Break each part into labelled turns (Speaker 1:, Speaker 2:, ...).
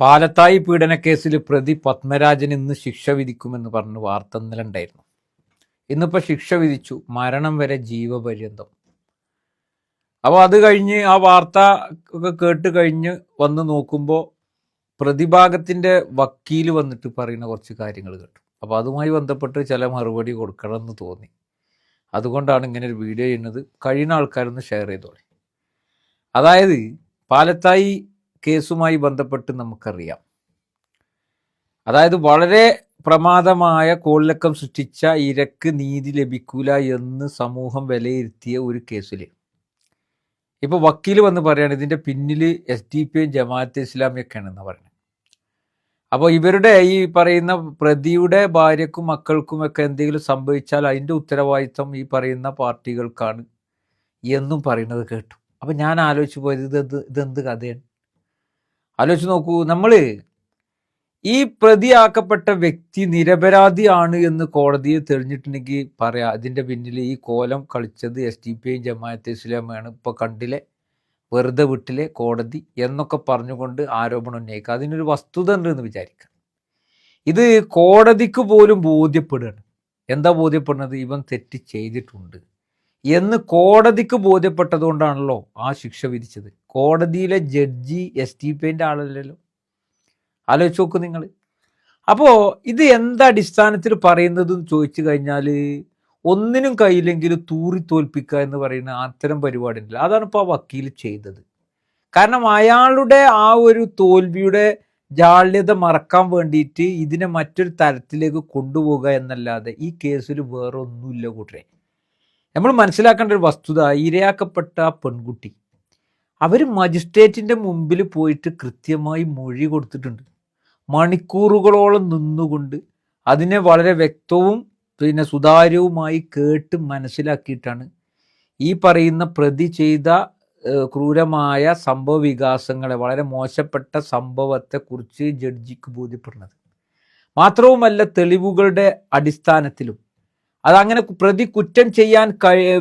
Speaker 1: പാലത്തായി പീഡനക്കേസിൽ പ്രതി പത്മരാജൻ ഇന്ന് ശിക്ഷ വിധിക്കുമെന്ന് പറഞ്ഞ് വാർത്ത ഇന്നലെ ഉണ്ടായിരുന്നു. ഇന്നിപ്പോൾ ശിക്ഷ വിധിച്ചു. മരണം വരെ ജീവപര്യന്തം. അപ്പോൾ അത് കഴിഞ്ഞ് ആ വാർത്ത ഒക്കെ കേട്ട് കഴിഞ്ഞ് വന്ന് നോക്കുമ്പോൾ പ്രതിഭാഗത്തിന്റെ വക്കീൽ വന്നിട്ട് പറയുന്ന കുറച്ച് കാര്യങ്ങൾ കേട്ടു. അപ്പോൾ അതുമായി ബന്ധപ്പെട്ട് ചില മറുപടി കൊടുക്കണമെന്ന് തോന്നി. അതുകൊണ്ടാണ് ഇങ്ങനെ ഒരു വീഡിയോ ചെയ്യുന്നത്. കഴിയുന്ന ആൾക്കാരൊന്ന് ഷെയർ ചെയ്തോളെ. അതായത് പാലത്തായി കേസുമായി ബന്ധപ്പെട്ട് നമുക്കറിയാം. അതായത് വളരെ പ്രമാദമായ കോളിലക്കം സൃഷ്ടിച്ച ഇരക്ക് നീതി ലഭിക്കൂല എന്ന് സമൂഹം വിലയിരുത്തിയ ഒരു കേസിൽ ഇപ്പോൾ വക്കീൽ വന്ന് പറയാണ് ഇതിന്റെ പിന്നിൽ എസ് ഡി പി ജമാഅത്തെ ഇസ്ലാമിയൊക്കെയാണെന്ന് പറയുന്നത്. അപ്പോൾ ഇവരുടെ ഈ പറയുന്ന പ്രതിയുടെ ഭാര്യക്കും മക്കൾക്കും ഒക്കെ എന്തെങ്കിലും സംഭവിച്ചാൽ അതിന്റെ ഉത്തരവാദിത്വം ഈ പറയുന്ന പാർട്ടികൾക്കാണ് എന്നും പറയുന്നത് കേട്ടു. അപ്പോൾ ഞാൻ ആലോചിച്ച് പോയത് ഇത് ഇതെന്ത് കഥയാണ്? ആലോചിച്ച് നോക്കൂ നമ്മൾ ഈ പ്രതിയാക്കപ്പെട്ട വ്യക്തി നിരപരാധിയാണ് എന്ന് കോടതിയെ തെളിഞ്ഞിട്ടുണ്ടെങ്കിൽ പറയാം. അതിന്റെ പിന്നിൽ ഈ കോലം കളിച്ചത് S D P I Jamaat-e ഇസ്ലാമയാണ്. ഇപ്പോൾ കണ്ടിലെ വെറുതെ വിട്ടിലെ കോടതി എന്നൊക്കെ പറഞ്ഞുകൊണ്ട് ആരോപണം ഉന്നയിക്കുക. അതിനൊരു വസ്തുത ഉണ്ട് എന്ന് വിചാരിക്കുക. ഇത് കോടതിക്ക് പോലും ബോധ്യപ്പെടുകയാണ്. എന്താ ബോധ്യപ്പെടുന്നത്? ഇവൻ തെറ്റ് ചെയ്തിട്ടുണ്ട് എന്ന് കോടതിക്ക് ബോധ്യപ്പെട്ടതുകൊണ്ടാണല്ലോ ആ ശിക്ഷ വിധിച്ചത്. കോടതിയിലെ ജഡ്ജി എസ് ടി പിന്റെ ആളല്ലല്ലോ. ആലോചിച്ച് നോക്ക് നിങ്ങൾ. അപ്പോൾ ഇത് എന്താ അടിസ്ഥാനത്തിൽ പറയുന്നതെന്ന് ചോദിച്ചു കഴിഞ്ഞാൽ ഒന്നിനും കയ്യില്ലെങ്കിൽ തൂറി തോൽപ്പിക്കുക എന്ന് പറയുന്ന അത്തരം പരിപാടി ഉണ്ടല്ലോ അതാണ് ഇപ്പോൾ ആ വക്കീൽ ചെയ്തത്. കാരണം അയാളുടെ ആ ഒരു തോൽവിയുടെ ജാള്യത മറക്കാൻ വേണ്ടിയിട്ട് ഇതിനെ മറ്റൊരു തരത്തിലേക്ക് കൊണ്ടുപോകുക എന്നല്ലാതെ ഈ കേസിൽ വേറെ ഒന്നുമില്ല കൂട്ടരെ. നമ്മൾ മനസ്സിലാക്കേണ്ട ഒരു വസ്തുത ഇരയാക്കപ്പെട്ട പെൺകുട്ടി. അവർ മജിസ്ട്രേറ്റിന്റെ മുമ്പിൽ പോയിട്ട് കൃത്യമായി മൊഴി കൊടുത്തിട്ടുണ്ട്. മണിക്കൂറുകളോളം നിന്നുകൊണ്ട് അതിനെ വളരെ വ്യക്തവും പിന്നെ സുതാര്യവുമായി കേട്ട് മനസ്സിലാക്കിയിട്ടാണ് ഈ പറയുന്ന പ്രതി ചെയ്ത ക്രൂരമായ സംഭവ വികാസങ്ങളെ വളരെ മോശപ്പെട്ട സംഭവത്തെക്കുറിച്ച് ജഡ്ജിക്ക് ബോധ്യപ്പെടുന്നത്. മാത്രവുമല്ല തെളിവുകളുടെ അടിസ്ഥാനത്തിലും അതങ്ങനെ പ്രതി കുറ്റം ചെയ്യാൻ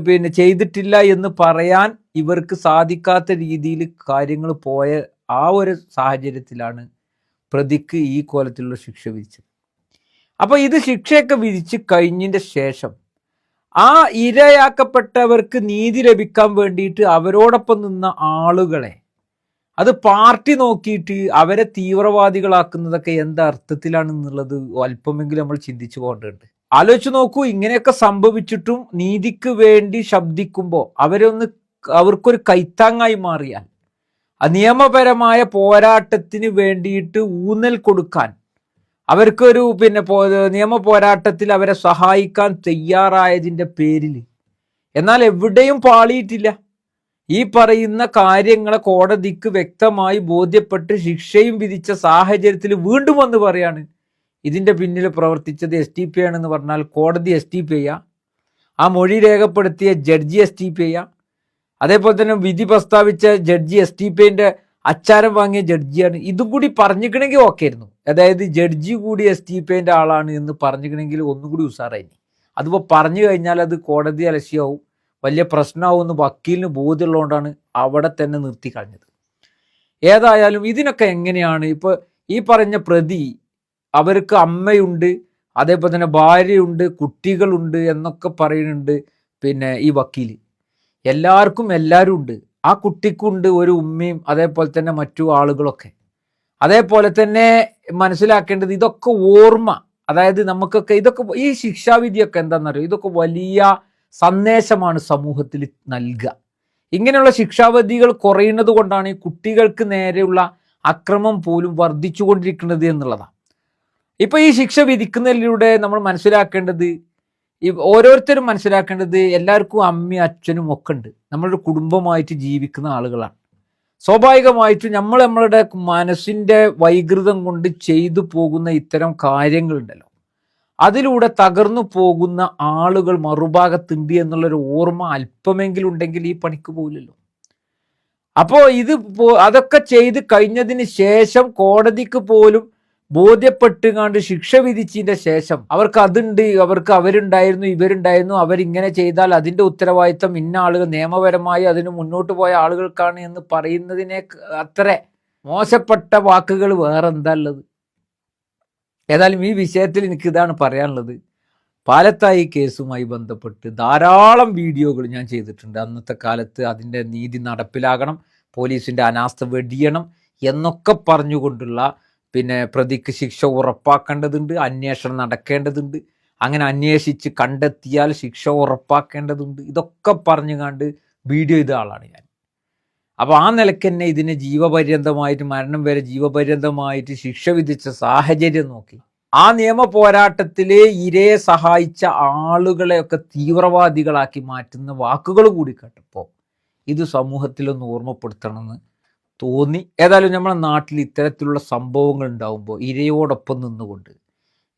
Speaker 1: പിന്നെ ചെയ്തിട്ടില്ല എന്ന് പറയാൻ ഇവർക്ക് സാധിക്കാത്ത രീതിയിൽ കാര്യങ്ങൾ പോയ ആ ഒരു സാഹചര്യത്തിലാണ് പ്രതിക്ക് ഈ കോലത്തിലുള്ള ശിക്ഷ വിധിച്ചത്. അപ്പോൾ ഇത് ശിക്ഷയൊക്കെ വിധിച്ച് കഴിഞ്ഞതിന്റെ ശേഷം ആ ഇരയാക്കപ്പെട്ടവർക്ക് നീതി ലഭിക്കാൻ വേണ്ടിയിട്ട് അവരോടൊപ്പം നിന്ന ആളുകളെ അത് പാർട്ടി നോക്കിയിട്ട് അവരെ തീവ്രവാദികളാക്കുന്നതൊക്കെ എന്ത് അർത്ഥത്തിലാണെന്നുള്ളത് അല്പമെങ്കിലും നമ്മൾ ചിന്തിച്ചു പോകേണ്ടതുണ്ട്. ആലോചിച്ച് നോക്കൂ ഇങ്ങനെയൊക്കെ സംഭവിച്ചിട്ടും നീതിക്ക് വേണ്ടി ശബ്ദിക്കുമ്പോൾ അവരൊന്ന് അവർക്കൊരു കൈത്താങ്ങായി മാറിയാൽ നിയമപരമായ പോരാട്ടത്തിന് വേണ്ടിയിട്ട് ഊന്നൽ കൊടുക്കാൻ അവർക്കൊരു പിന്നെ നിയമ പോരാട്ടത്തിൽ അവരെ സഹായിക്കാൻ തയ്യാറായതിന്റെ പേരിൽ എന്നാൽ എവിടെയും പാളിയിട്ടില്ല. ഈ പറയുന്ന കാര്യങ്ങളെ കോടതിക്ക് വ്യക്തമായി ബോധ്യപ്പെട്ട് ശിക്ഷയും വിധിച്ച സാഹചര്യത്തിൽ വീണ്ടും വന്ന് പറയാണ് ഇതിന്റെ പിന്നിൽ പ്രവർത്തിച്ചത് എസ് ടി പി ആണെന്ന് പറഞ്ഞാൽ കോടതി എസ് ടി പി ചെയ്യുക ആ മൊഴി രേഖപ്പെടുത്തിയ ജഡ്ജി എസ് ടി പി ചെയ്യുക അതേപോലെ തന്നെ വിധി പ്രസ്താവിച്ച ജഡ്ജി എസ് ടി പിന്റെ അച്ചാരം വാങ്ങിയ ജഡ്ജിയാണ്. ഇതും കൂടി പറഞ്ഞിക്കണമെങ്കിൽ ഓക്കെ ആയിരുന്നു അതായത് ജഡ്ജി കൂടി എസ് ടി പിന്റെ ആളാണ് എന്ന് പറഞ്ഞിക്കണമെങ്കിൽ ഒന്നും കൂടി ഉഷാറായി അതിപ്പോൾ പറഞ്ഞു കഴിഞ്ഞാൽ അത് കോടതി അലക്ഷ്യമാവും. വലിയ പ്രശ്നമാവും എന്ന് വക്കീലിന് ബോധ്യമുള്ളതുകൊണ്ടാണ് അവിടെ തന്നെ നിർത്തി കളഞ്ഞത്. ഏതായാലും ഇതിനൊക്കെ എങ്ങനെയാണ്? ഇപ്പോൾ ഈ പറഞ്ഞ പ്രതി അവർക്ക് അമ്മയുണ്ട് അതേപോലെ തന്നെ ഭാര്യയുണ്ട് കുട്ടികളുണ്ട് എന്നൊക്കെ പറയുന്നുണ്ട് പിന്നെ ഈ വക്കീൽ എല്ലാവർക്കും എല്ലാവരും ഉണ്ട്. ആ കുട്ടിക്കുണ്ട് ഒരു ഉമ്മയും അതേപോലെ തന്നെ മറ്റു ആളുകളൊക്കെ. അതേപോലെ തന്നെ മനസ്സിലാക്കേണ്ടത് ഇതൊക്കെ ഓർമ്മ. അതായത് നമുക്കൊക്കെ ഇതൊക്കെ ഈ ശിക്ഷാവിധിയൊക്കെ എന്താണെന്നറിയോ ഇതൊക്കെ വലിയ സന്ദേശമാണ് സമൂഹത്തിൽ നൽകുക. ഇങ്ങനെയുള്ള ശിക്ഷാവിധികൾ കുറയുന്നത് കൊണ്ടാണ് ഈ കുട്ടികൾക്ക് നേരെയുള്ള അക്രമം പോലും വർദ്ധിച്ചുകൊണ്ടിരിക്കുന്നത് എന്നുള്ളതാണ്. ഇപ്പൊ ഈ ശിക്ഷ വിധിക്കുന്നതിലൂടെ നമ്മൾ മനസ്സിലാക്കേണ്ടത് ഈ ഓരോരുത്തരും മനസ്സിലാക്കേണ്ടത് എല്ലാവർക്കും അമ്മയും അച്ഛനും ഒക്കെ ഉണ്ട്. നമ്മളൊരു കുടുംബമായിട്ട് ജീവിക്കുന്ന ആളുകളാണ്. സ്വാഭാവികമായിട്ടും നമ്മൾ നമ്മളുടെ മനസ്സിന്റെ വൈകൃതം കൊണ്ട് ചെയ്തു പോകുന്ന ഇത്തരം കാര്യങ്ങളുണ്ടല്ലോ. അതിലൂടെ തകർന്നു പോകുന്ന ആളുകൾ മറുഭാഗത്തുണ്ട് എന്നുള്ളൊരു ഓർമ്മ അല്പമെങ്കിലും ഉണ്ടെങ്കിൽ ഈ പണിക്ക് പോകില്ലല്ലോ അപ്പോൾ ഇത് അതൊക്കെ ചെയ്ത് കഴിഞ്ഞതിന് ശേഷം കോടതിക്ക് പോലും ബോധ്യപ്പെട്ടുകാണ്ട് ശിക്ഷ വിധിച്ചതിന്റെ ശേഷം അവർക്ക് അതുണ്ട് അവർക്ക് അവരുണ്ടായിരുന്നു ഇവരുണ്ടായിരുന്നു അവരിങ്ങനെ ചെയ്താൽ അതിന്റെ ഉത്തരവാദിത്തം ഇന്ന ആളുകൾ നിയമപരമായി അതിന് മുന്നോട്ട് പോയ ആളുകൾക്കാണ് എന്ന് പറയുന്നതിനെ അത്ര മോശപ്പെട്ട വാക്കുകൾ വേറെ എന്താ ഉള്ളത്? ഏതായാലും ഈ വിഷയത്തിൽ എനിക്ക് ഇതാണ് പറയാനുള്ളത്. പാലത്തായി കേസുമായി ബന്ധപ്പെട്ട് ധാരാളം വീഡിയോകൾ ഞാൻ ചെയ്തിട്ടുണ്ട്. അന്നത്തെ കാലത്ത് അതിന്റെ നീതി നടപ്പിലാകണം പോലീസിന്റെ അനാസ്ഥ വെടിയണം എന്നൊക്കെ പറഞ്ഞുകൊണ്ടുള്ള പിന്നെ പ്രതിക്ക് ശിക്ഷ ഉറപ്പാക്കേണ്ടതുണ്ട് അന്വേഷണം നടക്കേണ്ടതുണ്ട്. അങ്ങനെ അന്വേഷിച്ച് കണ്ടെത്തിയാൽ ശിക്ഷ ഉറപ്പാക്കേണ്ടതുണ്ട്. ഇതൊക്കെ പറഞ്ഞുകൊണ്ട് വീഡിയോ ചെയ്ത ആളാണ് ഞാൻ. അപ്പോൾ ആ നിലയ്ക്ക് തന്നെ ഇതിനെ ജീവപര്യന്തമായിട്ട് മരണം വരെ ജീവപര്യന്തമായിട്ട് ശിക്ഷ വിധിച്ച സാഹചര്യം നോക്കി. ആ നിയമ പോരാട്ടത്തിൽ ഇരയെ സഹായിച്ച ആളുകളെയൊക്കെ തീവ്രവാദികളാക്കി മാറ്റുന്ന വാക്കുകൾ കൂടി കേട്ടപ്പോൾ ഇത് സമൂഹത്തിലൊന്ന് ഓർമ്മപ്പെടുത്തണമെന്ന് തോന്നി. ഏതായാലും നമ്മളെ നാട്ടിൽ ഇത്തരത്തിലുള്ള സംഭവങ്ങൾ ഉണ്ടാകുമ്പോൾ ഇരയോടൊപ്പം നിന്നുകൊണ്ട്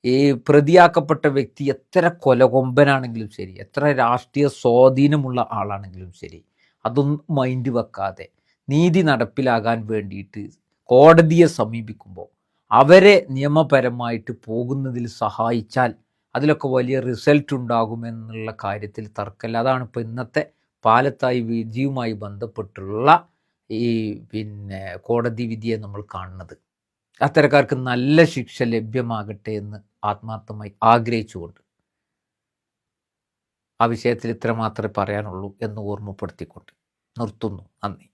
Speaker 1: ഈ പ്രതിയാക്കപ്പെട്ട വ്യക്തി എത്ര കൊലകൊമ്പനാണെങ്കിലും ശരി എത്ര രാഷ്ട്രീയ സ്വാധീനമുള്ള ആളാണെങ്കിലും ശരി അതൊന്നും മൈൻഡ് വെക്കാതെ നീതി നടപ്പിലാകാൻ വേണ്ടിയിട്ട് കോടതിയെ സമീപിക്കുമ്പോൾ അവരെ നിയമപരമായിട്ട് പോകുന്നതിൽ സഹായിച്ചാൽ അതിലൊക്കെ വലിയ റിസൾട്ട് ഉണ്ടാകുമെന്നുള്ള കാര്യത്തിൽ തർക്കമില്ല. അതാണ് ഇപ്പോൾ ഇന്നത്തെ പാലത്തായി വിധിയുമായി ബന്ധപ്പെട്ടുള്ള ഈ പിന്നെ കോടതി വിധിയെ നമ്മൾ കാണുന്നത്. അത്തരക്കാർക്ക് നല്ല ശിക്ഷ ലഭ്യമാകട്ടെ എന്ന് ആത്മാർത്ഥമായി ആഗ്രഹിച്ചുകൊണ്ട് ആ വിഷയത്തിൽ ഇത്ര മാത്രമേ പറയാനുള്ളൂ എന്ന് ഓർമ്മപ്പെടുത്തിക്കൊണ്ട് നിർത്തുന്നു. നന്ദി.